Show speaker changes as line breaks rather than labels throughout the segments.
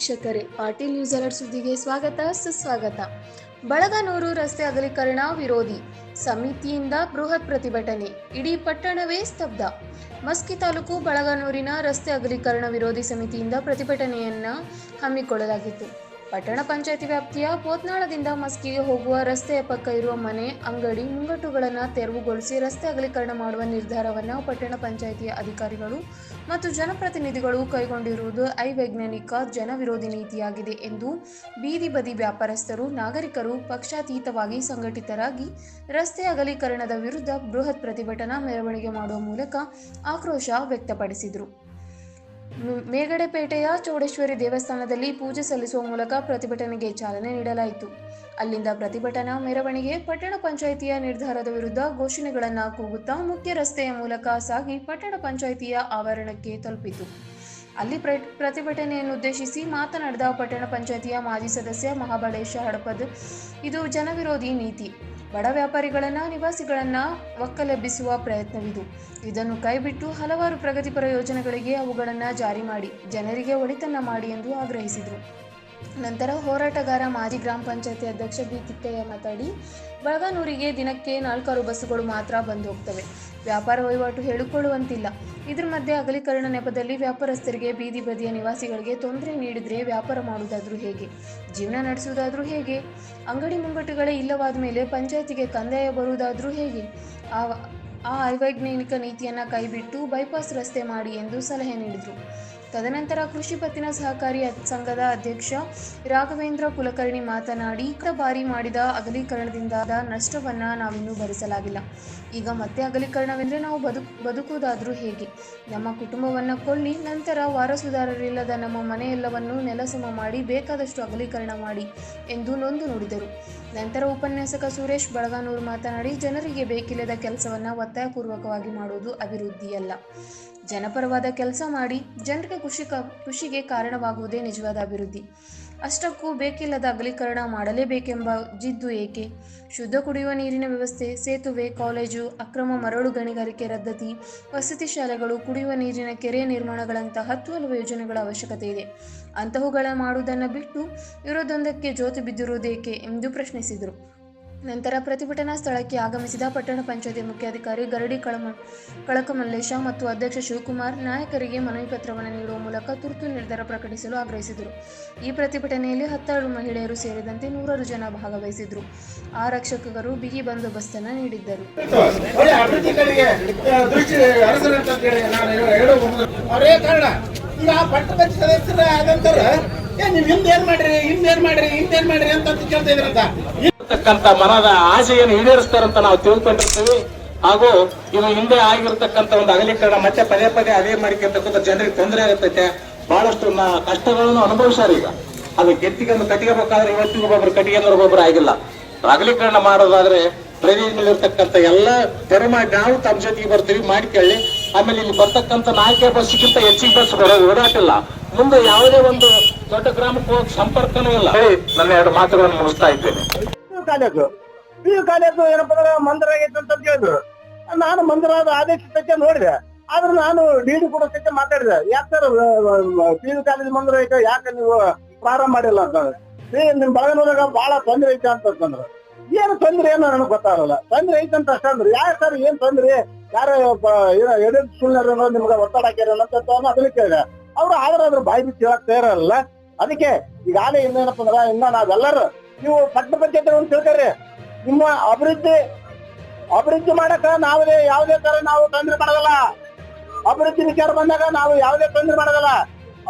ವೀಕ್ಷಕರೇ, Patil news alert ಸುದ್ದಿಗೆ ಸ್ವಾಗತ, ಸುಸ್ವಾಗತ. ಬಳಗನೂರು ರಸ್ತೆ ಅಗಲೀಕರಣ ವಿರೋಧಿ, ಸಮಿತಿಯಿಂದ ಬೃಹತ್ ಪ್ರತಿಭಟನೆ, ಇಡೀ ಪಟ್ಟಣವೇ ಸ್ತಬ್ಧ. ಮಸ್ಕಿ ತಾಲೂಕು ಬಳಗನೂರಿನ ರಸ್ತೆ ಅಗಲೀಕರಣ ವಿರೋಧಿ ಸಮಿತಿಯಿಂದ ಪ್ರತಿಭಟನೆಯನ್ನ ಹಮ್ಮಿಕೊಳ್ಳಲಾಗಿತ್ತು. ಪಟ್ಟಣ ಪಂಚಾಯತಿ ವ್ಯಾಪ್ತಿಯ ಪೋತ್ನಾಳದಿಂದ ಮಸ್ಕಿಗೆ ಹೋಗುವ ರಸ್ತೆಯ ಪಕ್ಕ ಇರುವ ಮನೆ, ಅಂಗಡಿ, ಮುಂಗಟ್ಟುಗಳನ್ನು ತೆರವುಗೊಳಿಸಿ ರಸ್ತೆ ಅಗಲೀಕರಣ ಮಾಡುವ ನಿರ್ಧಾರವನ್ನು ಪಟ್ಟಣ ಪಂಚಾಯಿತಿಯ ಅಧಿಕಾರಿಗಳು ಮತ್ತು ಜನಪ್ರತಿನಿಧಿಗಳು ಕೈಗೊಂಡಿರುವುದು ಅವೈಜ್ಞಾನಿಕ ಜನವಿರೋಧಿ ನೀತಿಯಾಗಿದೆ ಎಂದು ಬೀದಿ ಬದಿ ವ್ಯಾಪಾರಸ್ಥರು, ನಾಗರಿಕರು ಪಕ್ಷಾತೀತವಾಗಿ ಸಂಘಟಿತರಾಗಿ ರಸ್ತೆ ಅಗಲೀಕರಣದ ವಿರುದ್ಧ ಬೃಹತ್ ಪ್ರತಿಭಟನಾ ಮೆರವಣಿಗೆ ಮಾಡುವ ಮೂಲಕ ಆಕ್ರೋಶ ವ್ಯಕ್ತಪಡಿಸಿದರು. ಮೇಗಡೆಪೇಟೆಯ ಚೌಡೇಶ್ವರಿ ದೇವಸ್ಥಾನದಲ್ಲಿ ಪೂಜೆ ಸಲ್ಲಿಸುವ ಮೂಲಕ ಪ್ರತಿಭಟನೆಗೆ ಚಾಲನೆ ನೀಡಲಾಯಿತು. ಅಲ್ಲಿಂದ ಪ್ರತಿಭಟನಾ ಮೆರವಣಿಗೆ ಪಟ್ಟಣ ಪಂಚಾಯಿತಿಯ ನಿರ್ಧಾರದ ವಿರುದ್ಧ ಘೋಷಣೆಗಳನ್ನು ಕೂಗುತ್ತಾ ಮುಖ್ಯ ರಸ್ತೆಯ ಮೂಲಕ ಸಾಗಿ ಪಟ್ಟಣ ಪಂಚಾಯಿತಿಯ ಆವರಣಕ್ಕೆ ತಲುಪಿತು. ಅಲ್ಲಿ ಪ್ರ ಪ್ರತಿಭಟನೆಯನ್ನು ಉದ್ದೇಶಿಸಿ ಮಾತನಾಡಿದ ಪಟ್ಟಣ ಪಂಚಾಯಿತಿಯ ಮಾಜಿ ಸದಸ್ಯ ಮಹಾಬಳೇಶ ಹಡಪದ್, ಇದು ಜನವಿರೋಧಿ ನೀತಿ. ಬಡ ವ್ಯಾಪಾರಿಗಳನ್ನ, ನಿವಾಸಿಗಳನ್ನ ಒಕ್ಕಲೆಬ್ಬಿಸುವ ಪ್ರಯತ್ನವಿದು. ಇದನ್ನು ಕೈಬಿಟ್ಟು ಹಲವಾರು ಪ್ರಗತಿಪರ ಯೋಜನೆಗಳಿಗೆ ಅವುಗಳನ್ನು ಜಾರಿ ಮಾಡಿ, ಜನರಿಗೆ ಒಳಿತನ್ನ ಮಾಡಿ ಎಂದು ಆಗ್ರಹಿಸಿದರು. ನಂತರ ಹೋರಾಟಗಾರ ಮಾಜಿ ಗ್ರಾಮ ಪಂಚಾಯತಿ ಅಧ್ಯಕ್ಷ ಬಿ ತಿಪ್ಪಯ್ಯ ಮಾತಾಡಿ, ಬಳಗಾನೂರಿಗೆ ದಿನಕ್ಕೆ ನಾಲ್ಕಾರು ಬಸ್ಸುಗಳು ಮಾತ್ರ ಬಂದು ಹೋಗ್ತವೆ ವ್ಯಾಪಾರ ವಹಿವಾಟು ಹೇಳಿಕೊಳ್ಳುವಂತಿಲ್ಲ. ಇದರ ಮಧ್ಯೆ ಅಗಲೀಕರಣ ನೆಪದಲ್ಲಿ ವ್ಯಾಪಾರಸ್ಥರಿಗೆ ಬೀದಿ ಬದಿಯ ನಿವಾಸಿಗಳಿಗೆ ತೊಂದರೆ ನೀಡಿದರೆ ವ್ಯಾಪಾರ ಮಾಡುವುದಾದರೂ ಹೇಗೆ? ಜೀವನ ನಡೆಸುವುದಾದರೂ ಹೇಗೆ? ಅಂಗಡಿ ಮುಂಗಟ್ಟುಗಳೇ ಇಲ್ಲವಾದ ಮೇಲೆ ಪಂಚಾಯತಿಗೆ ಕಂದಾಯ ಬರುವುದಾದರೂ ಹೇಗೆ? ಆ ಆ ಅವೈಜ್ಞಾನಿಕ ನೀತಿಯನ್ನು ಕೈಬಿಟ್ಟು ಬೈಪಾಸ್ ರಸ್ತೆ ಮಾಡಿ ಎಂದು ಸಲಹೆ ನೀಡಿದರು. ತದನಂತರ ಕೃಷಿ ಪತ್ತಿನ ಸಹಕಾರಿ ಸಂಘದ ಅಧ್ಯಕ್ಷ ರಾಘವೇಂದ್ರ ಕುಲಕರ್ಣಿ ಮಾತನಾಡಿ ಬಾರಿ ಮಾಡಿದ ಅಗಲೀಕರಣದಿಂದಾದ ನಷ್ಟವನ್ನ ನಾವಿನ್ನೂ ಭರಿಸಲಾಗಿಲ್ಲ. ಈಗ ಮತ್ತೆ ಅಗಲೀಕರಣವೆಂದರೆ ನಾವು ಬದುಕು ಬದುಕುವುದಾದರೂ ಹೇಗೆ? ನಮ್ಮ ಕುಟುಂಬವನ್ನು ಕೊಳ್ಳಿ ನಂತರ ವಾರಸುದಾರರಿಲ್ಲದ ನಮ್ಮ ಮನೆಯೆಲ್ಲವನ್ನು ನೆಲಸಮ ಮಾಡಿ ಬೇಕಾದಷ್ಟು ಅಗಲೀಕರಣ ಮಾಡಿ ಎಂದು ನೊಂದು ನುಡಿದರು. ನಂತರ ಉಪನ್ಯಾಸಕ ಸುರೇಶ್ ಬಳಗಾನೂರು ಮಾತನಾಡಿ, ಜನರಿಗೆ ಬೇಕಿಲ್ಲದ ಕೆಲಸವನ್ನು ಒತ್ತಾಯಪೂರ್ವಕವಾಗಿ ಮಾಡುವುದು ಅಭಿವೃದ್ಧಿಯಲ್ಲ. ಜನಪರವಾದ ಕೆಲಸ ಮಾಡಿ ಜನರಿಗೆ ಖುಷಿ ಖುಷಿಗೆ ಕಾರಣವಾಗುವುದೇ ನಿಜವಾದ ಅಭಿವೃದ್ಧಿ. ಅಷ್ಟಕ್ಕೂ ಬೇಕಿಲ್ಲದ ಅಗಲೀಕರಣ ಮಾಡಲೇಬೇಕೆಂಬ ಜಿದ್ದು ಏಕೆ? ಶುದ್ಧ ಕುಡಿಯುವ ನೀರಿನ ವ್ಯವಸ್ಥೆ, ಸೇತುವೆ, ಕಾಲೇಜು, ಅಕ್ರಮ ಮರಳು ಗಣಿಗಾರಿಕೆ ರದ್ದತಿ, ವಸತಿ ಶಾಲೆಗಳು, ಕುಡಿಯುವ ನೀರಿನ ಕೆರೆ ನಿರ್ಮಾಣಗಳಂತಹ ಹತ್ತು ಹಲವು ಯೋಜನೆಗಳ ಅವಶ್ಯಕತೆ ಇದೆ. ಅಂತಹವುಗಳ ಮಾಡುವುದನ್ನು ಬಿಟ್ಟು ಇರೋದೊಂದಕ್ಕೆ ಜೋತು ಬಿದ್ದಿರುವುದೇಕೆ? ಎಂದು ಪ್ರಶ್ನಿಸಿದರು. ನಂತರ ಪ್ರತಿಭಟನಾ ಸ್ಥಳಕ್ಕೆ ಆಗಮಿಸಿದ ಪಟ್ಟಣ ಪಂಚಾಯತಿ ಮುಖ್ಯಾಧಿಕಾರಿ ಗರಡಿ ಕಳಮ ಕಳಕಮಲ್ಲೇಶ ಮತ್ತು ಅಧ್ಯಕ್ಷ ಶಿವಕುಮಾರ್ ನಾಯಕರಿಗೆ ಮನವಿ ಪತ್ರವನ್ನು ನೀಡುವ ಮೂಲಕ ತುರ್ತು ನಿರ್ಧಾರ ಪ್ರಕಟಿಸಲು ಆಗ್ರಹಿಸಿದರು. ಈ ಪ್ರತಿಭಟನೆಯಲ್ಲಿ ಹತ್ತಾರು ಮಹಿಳೆಯರು ಸೇರಿದಂತೆ ನೂರಾರು ಜನ ಭಾಗವಹಿಸಿದರು. ಆರಕ್ಷಕರು ಬಿಗಿ ಬಂದೋಬಸ್ತನ್ನು ನೀಡಿದ್ದರು.
ಸದಸ್ಯರ ಹಿಂದೇನ್ ಮಾಡ್ರಿ ಹಿಂದೇನ್ ಮಾಡ್ರಿ ಹಿಂದೇನ್ ಮಾಡ್ರಿ ಅಂತ ಕೇಳ್ತಾ ಇದ್ರಂತ.
ಇರ್ತಕ್ಕಂಥ ಮನದ ಆಸೆಯನ್ನು ಈಡೇರಿಸ್ತಾರಂತ ನಾವು ತಿಳ್ಕೊಂಡಿರ್ತೀವಿ. ಹಾಗೂ ಇದು ಹಿಂದೆ ಆಗಿರತಕ್ಕಂತ ಒಂದು ಅಗಲೀಕರಣ ಮತ್ತೆ ಪದೇ ಪದೇ ಅದೇ ಮಾಡಿರ್ತಕ್ಕಂಥ ಜನರಿಗೆ ತೊಂದರೆ ಆಗುತ್ತೈತೆ. ಬಹಳಷ್ಟು ಕಷ್ಟಗಳನ್ನು ಅನುಭವಿಸ್ಯಾರ ಈಗ. ಅದು ಗೆತ್ತಿಗೆ ಕಟ್ಟಿಗೆಬೇಕಾದ್ರೆ ಇವತ್ತಿಗೆ ಒಬ್ಬೊಬ್ರು ಕಟ್ಟಿಗೆ ಒಬ್ಬೊಬ್ರು ಆಗಿಲ್ಲ. ಅಗಲೀಕರಣ ಮಾಡೋದಾದ್ರೆ ಪ್ರದೇಶದಲ್ಲಿರ್ತಕ್ಕಂಥ ಎಲ್ಲ ಎಲ್ಲಾ ಮಾಡಿ ನಾವು ತಮ್ಮ ಜೊತೆಗೆ ಬರ್ತೀವಿ ಮಾಡ್ಕೊಳ್ಳಿ ಆಮೇಲೆ ಇಲ್ಲಿ ಬರ್ತಕ್ಕಂಥ ನಾಲ್ಕೇ ಬಸ್ಗಿಂತ ಹೆಚ್ಚಿಗೆ ಬಸ್ ಬರೋದು ಓಡಾಟಿಲ್ಲ. ಮುಂದೆ ಯಾವುದೇ ಒಂದು ದೊಡ್ಡ ಗ್ರಾಮಕ್ಕೆ ಹೋಗಿ ಸಂಪರ್ಕನೂ ಇಲ್ಲ. ನನ್ನ ಎರಡು ಮಾತುಗಳನ್ನು ಮುಗಿಸ್ತಾ ಇದ್ದೇನೆ.
ಕಾಲೇಜು. ಪಿ ಯು ಕಾಲೇಜು ಏನಪ್ಪ ಅಂದ್ರೆ ಮಂದಿರ ಆಗೈತೆ ಅಂತ ಹೇಳಿದ್ರು ನಾನು ಮಂದಿರದ ಆದೇಶ ಸತ್ಯ ನೋಡಿದೆ. ಆದ್ರೆ ನಾನು ಡಿ ಡಿ ಕೂಡ ಸತ್ಯ ಮಾತಾಡಿದೆ. ಯಾಕೆ ಸರ್ ಪಿ ಯು ಕಾಲೇಜ್ ಮಂದಿರ ಐತೆ, ಯಾಕೆ ನೀವು ಪ್ರಾರಂಭ ಮಾಡಿಲ್ಲ ಅಂತಂದ್ರೆ ನಿಮ್ ಬಳಗ ಬಳಗನೂರಾಗ ಬಹಳ ತೊಂದರೆ ಐತೆ ಅಂತಂದ್ರು ಏನು ತೊಂದ್ರೆ ಏನೋ ನನಗೆ ಗೊತ್ತಾಗಲ್ಲ. ತೊಂದ್ರೆ ಐತೆ ಅಂತ ಅಷ್ಟೇ ಅಂದ್ರು. ಯಾಕೆ ಸರ್ ಏನ್ ತೊಂದ್ರೆ? ಯಾರು ಎಡೆ ಸುಳ್ಳು ನಿಮ್ಗೆ ಒತ್ತಡ ಹಾಕ್ಯಾರ ಅಂತ ಅದನ್ನ ಕೇಳಿದೆ. ಅವ್ರು ಆದ್ರೆ ಅದ್ರ ಬಾಯಿ ಬಿಚ್ಚಿ ಹೇಳಕ್ ತಯಾರಲ್ಲ. ಅದಕ್ಕೆ ಈಗಾಗಲೇ ಇನ್ನೇನಪ್ಪ ಅಂದ್ರೆ, ಇನ್ನ ನಾವೆಲ್ಲರೂ ನೀವು ಪಟ್ಟಣ ಪಂಚಾಯತ್ ತಿಳ್ಕೊರಿ ನಿಮ್ಮ ಅಭಿವೃದ್ಧಿ ಅಭಿವೃದ್ಧಿ ಮಾಡಕ ನಾವದೇ ಯಾವುದೇ ತರ ನಾವು ತೊಂದರೆ ಮಾಡೋದಲ್ಲ. ಅಭಿವೃದ್ಧಿ ವಿಚಾರ ಬಂದಾಗ ನಾವು ಯಾವುದೇ ತೊಂದರೆ ಮಾಡೋದಲ್ಲ.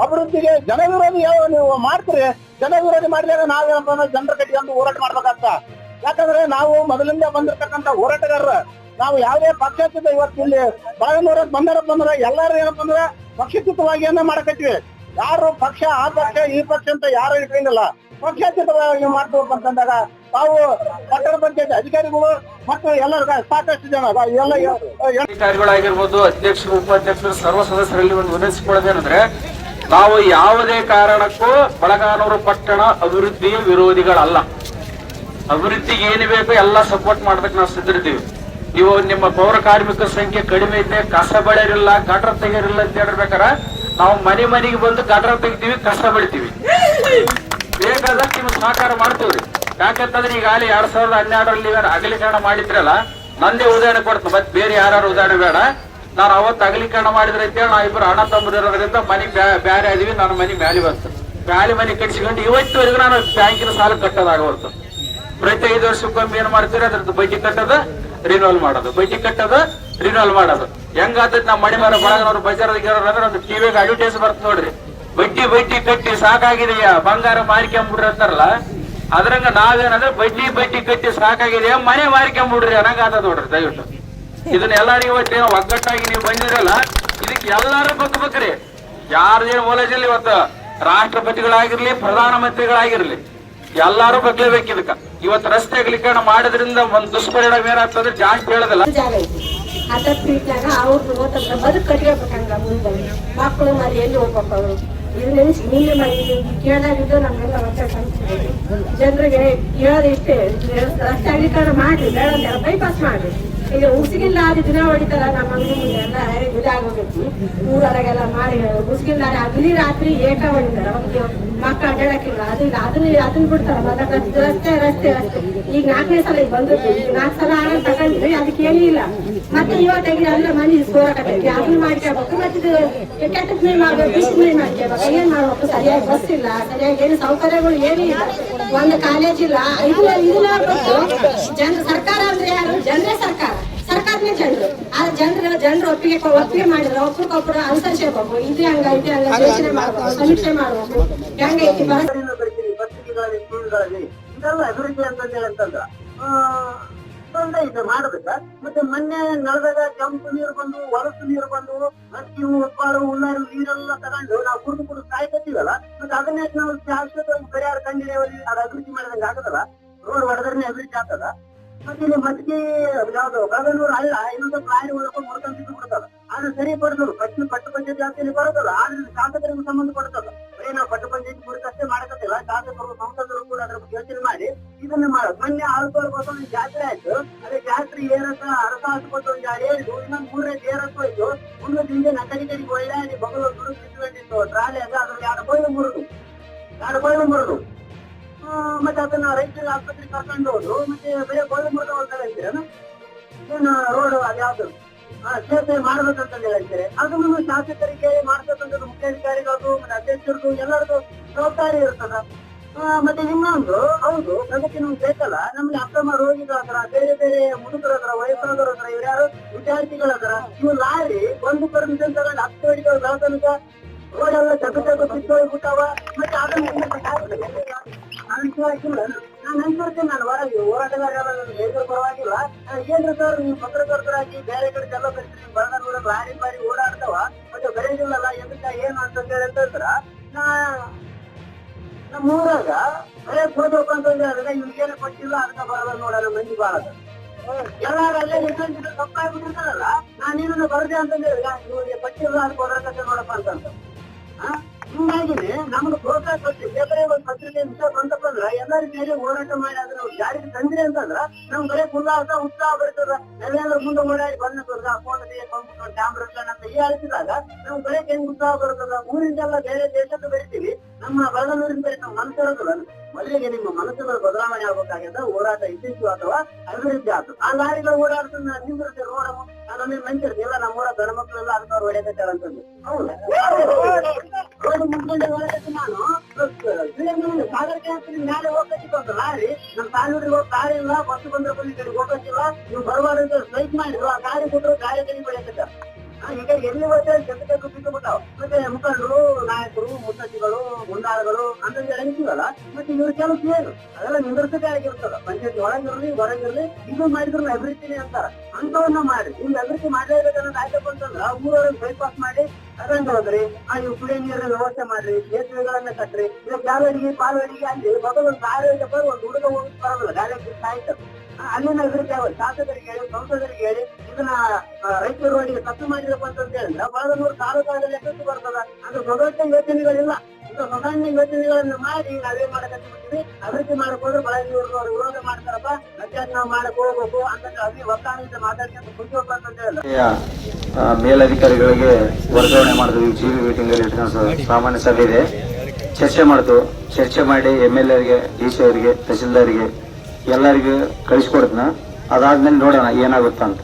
ಅಭಿವೃದ್ಧಿಗೆ ಜನ ವಿರೋಧಿ ಯಾವ ನೀವು ಮಾಡ್ತೀರಿ? ಜನ ವಿರೋಧಿ ಮಾಡಿದಾಗ ನಾವೇನಪ್ಪ ಜನರ ಕಟ್ಟಿಕೊಂಡು ಹೋರಾಟ ಮಾಡ್ಬೇಕಂತ ಯಾಕಂದ್ರೆ ನಾವು ಮೊದಲಿಂದ ಬಂದಿರ್ತಕ್ಕಂಥ ಹೋರಾಟಗಾರರು, ನಾವು ಯಾವುದೇ ಪಕ್ಷಾತೀತ ಇವತ್ತು ಇಲ್ಲಿ ಬಾಗನೂರ ಬಂದಾರಪ್ಪ ಅಂದ್ರೆ ಎಲ್ಲಾರು ಏನಪ್ಪ ಅಂದ್ರೆ ಪಕ್ಷಾತೀತವಾಗಿ ಏನ ಮಾಡಕತ್ತೀವಿ. ಯಾರು ಪಕ್ಷ, ಆ ಪಕ್ಷ, ಈ ಪಕ್ಷ ಅಂತ ಯಾರು ಇಟ್ಕೊಂಡಿಲ್ಲ ಪಕ್ಷಾತೀತವಾಗಿ ಮಾಡ್ಬೇಕು ಅಂತಂದಾಗ ತಾವು ಪಟ್ಟಣ ಪಂಚಾಯತ್ ಅಧಿಕಾರಿಗಳು ಮತ್ತು ಎಲ್ಲರೂ ಸಾಕಷ್ಟು ಜನ, ಎಲ್ಲ
ಅಧಿಕಾರಿಗಳಾಗಿರ್ಬೋದು ಅಧ್ಯಕ್ಷರು ಉಪಾಧ್ಯಕ್ಷರು, ಸರ್ವ ಸದಸ್ಯರಲ್ಲಿ ಒಂದು ವಿನಂತಿಸಿಕೊಳ್ಳೋದೇನಂದ್ರೆ ನಾವು ಯಾವುದೇ ಕಾರಣಕ್ಕೂ ಬಳಗಾನೂರು ಪಟ್ಟಣ ಅಭಿವೃದ್ಧಿಯ ವಿರೋಧಿಗಳಲ್ಲ. ಅಭಿವೃದ್ಧಿಗೆ ಏನು ಬೇಕು ಎಲ್ಲ ಸಪೋರ್ಟ್ ಮಾಡೋದಕ್ಕೆ ನಾವು ಸಿದ್ಧರಿದ್ದೀವಿ. ನೀವು ನಿಮ್ಮ ಪೌರ ಕಾರ್ಮಿಕರ ಸಂಖ್ಯೆ ಕಡಿಮೆ ಐತೆ ಕಸ ಬೆಳೆಯರಿಲ್ಲ ಗಟರ್ ತೆಗೆಯರಿಲ್ಲ ಅಂತ ಹೇಳಿರ್ಬೇಕಾರ
ನಾವು ಮನೆ ಮನೆಗೆ ಬಂದು ಗಟರ ತೆಗಿತೀವಿ ಕಷ್ಟ ಬೆಳಿತೀವಿ. ಬೇಕಾದಷ್ಟು ನಿಮ್ಗೆ ಸಹಕಾರ ಮಾಡ್ತೀವ್ರಿ ಯಾಕಂತಂದ್ರೆ ಈಗಾಗಲೇ ಎರಡ್ ಸಾವಿರದ ಹನ್ನೆರಡರಲ್ಲಿ ಅಗಲೀಕರಣ ಮಾಡಿದ್ರಲ್ಲ, ನಂದೇ ಉದಾಹರಣೆ ಕೊಡ್ತೀನಿ. ಮತ್ತೆ ಬೇರೆ ಯಾರು ಉದಾಹರಣೆ ಬೇಡ. ನಾನು ಅವತ್ತು ಅಗಲೀಕರಣ ಮಾಡಿದ್ರೆ ಅಂತೇಳಿ ನಾವು ಇಬ್ಬರು ಅಣ್ಣ ತಮ್ಮದಿರೋದ್ರಿಂದ ಮನೆ ಬ್ಯಾರೆ ಆದಿವಿ ನನ್ನ ಮನೆ ಮ್ಯಾಲೆ ಬಂತು. ಮ್ಯಾಲೆ ಮನೆ ಕಟ್ಸಿಕೊಂಡು ಇವತ್ತುವರೆಗೂ ನಾನು ಬ್ಯಾಂಕಿನ ಸಾಲ ಕಟ್ಟೋದಾಗವರ್ತು ಪ್ರತಿ ಐದು ವರ್ಷಕ್ಕೊಮ್ಮೆ ಏನ್ ಮಾಡ್ತೀರಿ? ಅದ್ರದ್ದು ಬಡ್ಡಿ ಕಟ್ಟೋದು ರಿನ್ಯೂವಲ್ ಮಾಡೋದು. ಬಡ್ಡಿ ಕಟ್ಟೋದು ರಿನೋಲ್ ಮಾಡೋದು. ಹೆಂಗಾತೈತಿ ನಮ್ಮ ಮಣಿಮಾರ ಬಳಗನವ್ರು ಬಜಾರ್ದಾಗ ಅಂದ್ರೆ ಒಂದು ಟಿವಿಗೆ ಅಡ್ವರ್ಟೈಸ್ ಬರ್ತ ನೋಡ್ರಿ. ಬಡ್ಡಿ ಬಡ್ಡಿ ಕಟ್ಟಿ ಸಾಕಾಗಿದೆಯಾ? ಬಂಗಾರ ಮಾರಿಕೊಂಬಿಡ್ರಿ ಅಂತಾರಲ್ಲ, ಅದ್ರಂಗ ನಾವೇನಂದ್ರೆ ಬಡ್ಡಿ ಬಡ್ಡಿ ಕಟ್ಟಿ ಸಾಕಾಗಿದೆಯಾ? ಮನೆ ಮಾರಿಕೊಂಬಿಡ್ರಿ ಅನ್ನಂಗಾದ ನೋಡ್ರಿ, ದಯವಿಟ್ಟು. ಇದನ್ನ ಎಲ್ಲರಿಗೂ ಇವತ್ತೇನು ಒಗ್ಗಟ್ಟಾಗಿ ನೀವು ಬಂದಿರಲ್ಲ, ಇದಕ್ಕೆ ಎಲ್ಲಾರು ಬಗ್ಬೇಕ್ರಿ ಯಾರ್ದೇನು ಮೂಲಜಲ್ಲಿ ಇವತ್ತು ರಾಷ್ಟ್ರಪತಿಗಳಾಗಿರ್ಲಿ, ಪ್ರಧಾನಮಂತ್ರಿಗಳಾಗಿರ್ಲಿ, ಎಲ್ಲಾರು ಬಗ್ಲೇಬೇಕು ಇದಕ್ಕ. ಇವತ್ತು ರಸ್ತೆ ಅಗಲೀಕರಣ ಮಾಡೋದ್ರಿಂದ ಒಂದ್ ದುಷ್ಪರಿಣಾಮ ಏನಾಗ್ತದೆ? ಜಾಸ್ತಿ ಹೇಳೋದಿಲ್ಲ.
ಅದ ಪ್ರೀತಿಯಾಗ ಅವ್ರು ಓದಂತ ಬದುಕು ಕಟ್ಕೋಬೇಕಂಗ ಮುಂದೆ. ಮಕ್ಕಳು ಮರಿ ಎಲ್ಲಿ ಹೋಗ್ಬೇಕು ಅವರು? ಇದು ನೆನೆಸಿ ನೀನು ಮಾಡಿ ಕೇಳಾಗಿದ್ದು ನಮ್ಗೆಲ್ಲ ಒಟ್ಟಾಗಿ ಜನರಿಗೆ ಕೇಳೋದು ಇಷ್ಟೇ, ರಸ್ತೆ ಅಗಲೀಕರಣ ಮಾಡಿ ಬೇಡ ಬೈಪಾಸ್ ಮಾಡ್ರಿ. ಈಗ ಉಸಿಗಿಲ್ಲಾರಿ ದಿನ ಹೊಡಿತಾರ ನಮ್ಮ ಅಂಗಡಿ ಮುಂದೆ ಎಲ್ಲ ಇದಾಗೋಗೈತಿ ಊರೊಳಗೆಲ್ಲ ಮಾಡಿ ಉಸಿಗಿಲ್ಲಾರಿ ಹಗಲಿ ರಾತ್ರಿ ಏಕ ಹೊಡಿತಾರ ಮಕ್ಕ ಮಕ್ಕಳು ಅಡ್ಡಾಡಕ್ಕಿಲ್ಲ ಅದು ಇಲ್ಲ. ಅದನ್ನ ಅದನ್ನ ಬಿಡ್ತಾರ ಮತ್ತೆ ರಸ್ತೆ ರಸ್ತೆ ರಸ್ತೆ ಈಗ ನಾಲ್ಕನೇ ಸಲ ಈಗ ಬಂದಿರ್ತೀವಿ ಈಗ ನಾಲ್ಕು ಸಲ ಆಗ ತಗೊಂಡ್ರಿ ಅದಕ್ಕೆ ಏನೂ ಮತ್ತೆ ಇವತ್ತಾಗಿ ಅಲ್ಲ ಮನೆ ಸೋರಕತ್ತೈತಿ ಅದನ್ನ ಮಾಡ್ಕೋಬೇಕು ಮತ್ತೆ ಇದು ಮಾಡ್ಬೇಕು ಬಿಸಿ ಮೈ ಮಾಡ್ಕೋಬೇಕು ಏನ್ ಮಾಡ್ಬೇಕು? ಸರಿಯಾಗಿ ಬಸ್ ಇಲ್ಲ. ಸರಿಯಾಗಿ ಏನು ಸೌಕರ್ಯಗಳು ಏನೂ ಇಲ್ಲ. ಒಂದು ಕಾಲೇಜ್ ಇಲ್ಲ ಇದನ್ನ ಇದನ್ನ ಬಿಟ್ಟು ಜನ ಸರ್ಕಾರ ಅಂದ್ರೆ ಯಾರು? ಜನರೇ ಸರ್ಕಾರ. ಸರ್ಕಾರನೇ ಜನರು. ಆ ಜನರ ಜನರು ಒಪ್ಪಿಗೆ ಒಪ್ಪಿಗೆ ಮಾಡಿದ್ರೆ ಒಬ್ಬರಿಗೊಬ್ರು ಅನುಸರಿಸಬೇಕು ಇದು ಹಂಗ ಇದು ಹಂಗ ಯೋಚನೆ ಮಾಡ್ಬೇಕು ಸಮೀಕ್ಷೆ ಮಾಡ್ಬೇಕು. ಹೆಂಗೈತಿ
ಐತಿ ಬಸ್ಸಿಗಳಲ್ಲಿ ಸ್ಕೂಲ್ಗಳಲ್ಲಿ ಇದೆಲ್ಲ ಅಭಿವೃದ್ಧಿ ಅಂತಂದ್ರೆ ಅಂತಂದ್ರ ಆ, ಇದು ಮಾಡಬೇಕ ಮತ್ತೆ ಮೊನ್ನೆ ನಳದಾಗ ಕೆಂಪು ನೀರು ಬಂದು ಹೊಲಸು ನೀರು ಬಂದು ಅಕ್ಕಿ ಉಪ್ಪಾಡು ಉಳ್ಳಾರು ನೀರೆಲ್ಲ ತಗೊಂಡು ನಾವು ಕುಡಿದು ಕುಡಿದು ಕಾಯ್ಕೊತೀವಲ್ಲ ಮತ್ತೆ ಅದನ್ನೇ ನಾವು ಶಾಶ್ವತ ಪರಿಹಾರ ಕಂಡಿಡಿಯವಲ್ಲಿ ಅದು ಅಭಿವೃದ್ಧಿ ಮಾಡಿದಂಗೆ ಆಗದಲ್ಲ ರೋಡ್ ಹೊಡೆದ್ರೆ ಅಭಿವೃದ್ಧಿ ಆಗ್ತದ? ಮತ್ತೆ ಇಲ್ಲಿ ಮಜ್ಜಿಗೆ ಯಾವ್ದು ಬೆಳಗನೂರು ಅಲ್ಲ ಇನ್ನೊಂದು ಪ್ರಾಣಿ ಒಳಗೆ ಮುಡ್ಕೊಂಡು ಬಿಟ್ಟು ಬಿಡ್ತದ ಆದ್ರೆ ಸರಿ ಪಡೆದ್ರು ಪಟ್ಟು ಪಟ್ಟು ಪಂಚಾಯತ್ ಜಾತಿಯಲ್ಲಿ ಬರೋದಲ್ಲ ಆದ್ರೆ ಶಾಸಕರಿಗೂ ಸಂಬಂಧ ಹಾಸ್ಕೊಟ್ಟು ಒಂದು ಎರಡು ಇನ್ನೊಂದು ಮೂರನೇ ಏರತ್ತು ಹೋಯ್ತು ಮುಂದೆ ಹಿಂದೆ ನಕಲಿ ಕಡೆಗೆ ಒಳ್ಳೆ ಬಗಲು ದುಡ್ಡು ಕಿತ್ಕೊಂಡಿತ್ತು ಟ್ರಾಲಿ ಅದ, ಅದ್ರಲ್ಲಿ ಎರಡು ಬೈಲು ಮುರುದು. ಎರಡು ಬೈಲು ಮುರುದು. ಮತ್ತೆ ಅದನ್ನ ರೈತರ ಆಸ್ಪತ್ರೆಗೆ ಕರ್ಕೊಂಡು ಹೋದ್ರು ಮತ್ತೆ ಬೇರೆ ಬೈಲು ಮುರಿದ ಹೋಗ್ತಾರೆ ಅಂತೀರನ ಏನು ರೋಡ್ ಅದ್ಯಾವ್ದು ಸೇರ್ಪಡೆ ಮಾಡ್ಬೇಕಂತ ಹೇಳ್ತಾರೆ. ಅದನ್ನು ಶಾಸಕರಿಗೆ ಮಾಡ್ಬೇಕಂತ ಮುಖ್ಯಾಧಿಕಾರಿಗಳದ್ದು, ಮತ್ತೆ ಅಧ್ಯಕ್ಷರದ್ದು ಎಲ್ಲರದು ಜವಾಬ್ದಾರಿ ಇರ್ತದ. ಮತ್ತೆ ಇನ್ನೊಂದು, ಹೌದು, ಅದಕ್ಕೆ ನಮ್ಗೆ ಬೇಕಲ್ಲ ನಮ್ಗೆ ಅಕ್ರಮ ರೋಗಿಗಳ ಹತ್ರ, ಬೇರೆ ಬೇರೆ ಮುದುಕರ ಹತ್ರ, ವಯಸ್ಸಾದವ್ರ ಹತ್ರ ಇವ್ರ್ಯಾರು ವಿದ್ಯಾರ್ಥಿಗಳ ಹತ್ರ ಇವು ಲಾರಿ ಒಂದು ಪರ್ಮಿಷನ್ ತಗೊಂಡು ಹತ್ತು ಹಿಡಿದವ್ರು ಬೆಳತನಕ ರೋಡೆಲ್ಲ ಚಕ ಚಕ ಕಿತ್ತೋಗ್ಬಿಟ್ಟಾವ ಮತ್ತೆ ಅದನ್ನ ನಾನು ಕೇಳಕ್ಕಿಲ್ಲ ನಾನು ಹೊರಗೆ? ಹೋರಾಟಗಾರ ರೈತರ ಪರವಾಗಿಲ್ಲ. ಏನ್ರಿ ಸರ್, ನೀವು ಪತ್ರಕರ್ತರಾಗಿ ಬೇರೆ ಕಡೆ ಎಲ್ಲ ಬರ್ತೀರಿ ಬರಗಾಲ ನೋಡ ಲಾರಿ ಬಾರಿ ಓಡಾಡ್ತಾವ. ಮತ್ತೆ ಬರೆಯೋದಿಲ್ಲಲ್ಲ ಎದಕ್ಕ, ಏನು ಅಂತ ಹೇಳಿ ಅಂತಂದ್ರ ನಾ ನಮ್ಮ ಊರಾಗ ಬರೇ ಕೊಡ್ಬೇಕು ಅಂತಂದ್ರೆ ಅದನ್ನ ಇವ್ರಿಗೇನು ಕೊಟ್ಟಿಲ್ಲ ಅದಕ್ಕ ಬರಲ್ಲ ನೋಡೋಣ ಮಂದಿ ಬಾಳದ ಎಲ್ಲಾರು ಅಲ್ಲೇ ನಿಂತ್ಕೊಂಡು ತಪ್ಪಾಗ್ಬಿಟ್ಟಿರ್ತಾರಲ್ಲ ನಾನೇನು ಬರದೆ ಅಂತಂದ್ರೆ ಪಟ್ಟಿಲ್ಲ ಅದಕ್ಕೆ ಹೋರಾಟಕ್ಕೆ ನೋಡಪ್ಪ ಅಂತಂದ ಆ? ಹಿಂಗಾಗಿನೇ ನಮ್ಗೆ ಪ್ರೋತ್ಸಾಹ ಕೊಟ್ಟು ಬೇರೆ ಒಂದು ಪತ್ರಿಕೆ ವಿಷಯ ಅಂದ್ರ ಎಲ್ಲಾರು ಸೇರಿ ಹೋರಾಟ ಮಾಡಿ ಅದ್ರ ಜಾರಿಗೆ ತಂದ್ರಿ ಅಂತಂದ್ರ ನಮ್ ಬರೇ ಉಲ್ಲಾಸ ಉತ್ಸಾಹ ಬರ್ತದ ಎಲ್ಲೆಲ್ಲ ಮುಂದೆ ಓಡಾಡಿ ಬಂದ ಫೋನ್ ಕ್ಯಾಮ್ರಾ ಅಂತ ಈ ಅಳಿಸಿದಾಗ ನಮ್ ಬರೇ ಹೆಂಗ್ ಉತ್ಸಾಹ ಬರ್ತದ ಊರಿಂದೆಲ್ಲ ಬೇರೆ ದೇಶಕ್ಕೆ ಬೆಳಿತೀವಿ ನಮ್ಮ ಬರಗನೂರಿನ ಬರೀ ಮನಸ್ಸು ಇರೋದಿಲ್ಲ ಮೊದಲಿಗೆ ನಿಮ್ಮ ಮನಸ್ಸುಗಳ ಬದಲಾವಣೆ ಆಗ್ಬೇಕಾಗ್ಯದ ಹೋರಾಟ ಇತ್ತೀಚು ಅಥವಾ ಅಭಿವೃದ್ಧಿ ಆಯ್ತು ಆ ಲಾರಿಗಳು ಓಡಾಡ್ತಾನ ನಿಂದಿರುತ್ತೆ ರೋಡ ನಾನು ಎಲ್ಲ ನಮ್ಮ ಊರ ಗಂಡ ಮಕ್ಕಳೆಲ್ಲ ಅವ್ರು ಹೊಡೆಯಕತ್ತಾರ ಅಂತಂದು ಹೌದಾ? ಮುಗ್ಕೊಂಡೆ ಹೊರಗಕ್ಕೆ ನಾನು. ಸಾಗರಕ್ಕೆ ಹಾಕ್ತೀನಿ ಮೇಲೆ ಹೋಗ್ಬೇಕಿತ್ತು ಲಾರಿ ನಮ್ಮ ತಾಲೂರಿಗೆ ಹೋಗಿ ಗಾಡಿ ಇಲ್ಲ ಬಸ್ ಬಂದ್ರೆ ಬಂದು ಈ ಕಡೆ ಹೋಗಕ್ಕಿಲ್ಲ ನೀವು ಬರಬಾರ್ದು ಪಂಚಾಯತ್ ಒಳಗಿರ್ಲಿ ಹೊರಗಿರ್ಲಿ ಇದು ಮಾಡಿದ್ರು ಅಭಿವೃದ್ಧಿನೇ ಅಂತಾರ. ಅಂತವನ್ನ ಮಾಡಿ ಇಲ್ಲಿ ಅಭಿವೃದ್ಧಿ ಮಾಡಲೇಬೇಕನ್ನೋದು ಆಯ್ತಪ್ಪ ಆ ಊರವ್ರಿಗೆ ಬೈಪಾಸ್ ಮಾಡಿ, ಅದನ್ನ ಹೋದ್ರಿ ಆ ಇವು ಕುಡಿಯೋ ನೀರಿನ ವ್ಯವಸ್ಥೆ ಮಾಡ್ರಿ ಸೇತುವೆಗಳನ್ನ ಕಟ್ರಿ, ಇಲ್ಲ ಜಾಲಡಿಗೆ ಪಾಲುವಡಿಗೆ ಅಲ್ಲಿ ಮೊದಲು ಗಾಳಿಗೆ ಬಂದು ಒಂದು ಹುಡುಗ ಹೋಗಿ ಬರೋದಿಲ್ಲ ಗಾಳಿ ಸಾಯ್ತಾರೆ ಅಲ್ಲಿನ ಅಭಿವೃದ್ಧಿ ಆಗೋದು ಶಾಸಕರಿಗೆ ಹೇಳಿ, ಸಂಸದರಿಗೆ ಹೇಳಿ, ಇದನ್ನ ರೈತರು ರೋಡಿಗೆ ತಪ್ಪು ಮಾಡಿರಪ್ಪ ಅಂತ ಹೇಳಿದ್ರೆ ಬಹಳ ನೂರು ತಾಲೂಕಾದಲ್ಲಿ ಎಷ್ಟೊತ್ತು ಬರ್ತದ. ಅಂದ್ರೆ ದೊಡ್ಡ ಯೋಜನೆಗಳಿಲ್ಲ. ಹೊಸ ಯೋಜನೆಗಳನ್ನ ಮಾಡಿ ನಾವೇ ಮಾಡಕತ್ತೀವಿ ಅಭಿವೃದ್ಧಿ ಮಾಡಕ್ ಹೋದ್ರೆ ಅವ್ರು ವಿರೋಧ ಮಾಡ್ತಾರಪ್ಪ. ಅತ್ಯಾಚಾರ ನಾವು ಮಾಡಕ್ ಹೋಗ್ಬೇಕು ಅಂತ ಅಲ್ಲಿ ಒತ್ತಾಯದಿಂದ ಮಾತಾಡ್ಕೊಂಡು ಖುಷಿ ಅಂತ ಹೇಳಿ
ಆ, ಮೇಲಧಿಕಾರಿಗಳಿಗೆ ವರ್ಗಾವಣೆ ಮಾಡಿದ್ವಿ. ಜಿ ವಿ ಮೀಟಿಂಗ್ ಅಲ್ಲಿ ಸಾಮಾನ್ಯ ಸಭೆ ಇದೆ. ಚರ್ಚೆ ಮಾಡ್ತು. ಚರ್ಚೆ ಮಾಡಿ ಎಂ ಎಲ್ ಎರಿಗೆ ಡಿ ಸಿ ಅವರಿಗೆ ತಹಸೀಲ್ದಾರಿಗೆ ಎಲ್ಲರಿಗೂ ಕಳಿಸ್ಕೊಡ್ತೀನ. ಅದಾದ್ಮೇಲೆ ನೋಡೋಣ ಏನಾಗುತ್ತ ಅಂತ.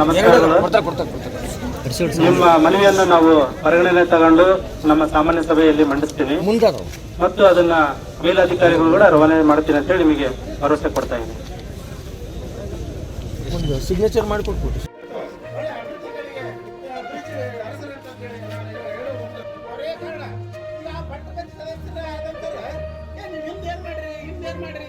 ನಮಸ್ಕಾರಗಳು. ನಿಮ್ಮ ಮನವಿಯನ್ನು ನಾವು ಪರಿಗಣನೆ ತಗೊಂಡು ನಮ್ಮ ಸಾಮಾನ್ಯ ಸಭೆಯಲ್ಲಿ ಮಂಡಿಸ್ತೀವಿ ಮತ್ತು ಅದನ್ನ ಮೇಲಧಿಕಾರಿಗಳು ಕೂಡ ರವಾನೆ ಮಾಡ್ತೀನಿ ಅಂತ ಹೇಳಿ ನಿಮಗೆ ಭರವಸೆ ಕೊಡ್ತಾ ಇದ್ದೀನಿ.
ಸಿಗ್ನೇಚರ್ ಮಾಡಿಕೊಟ್ಬಿಟ್ಟು
ಮಾಡ್ರಿ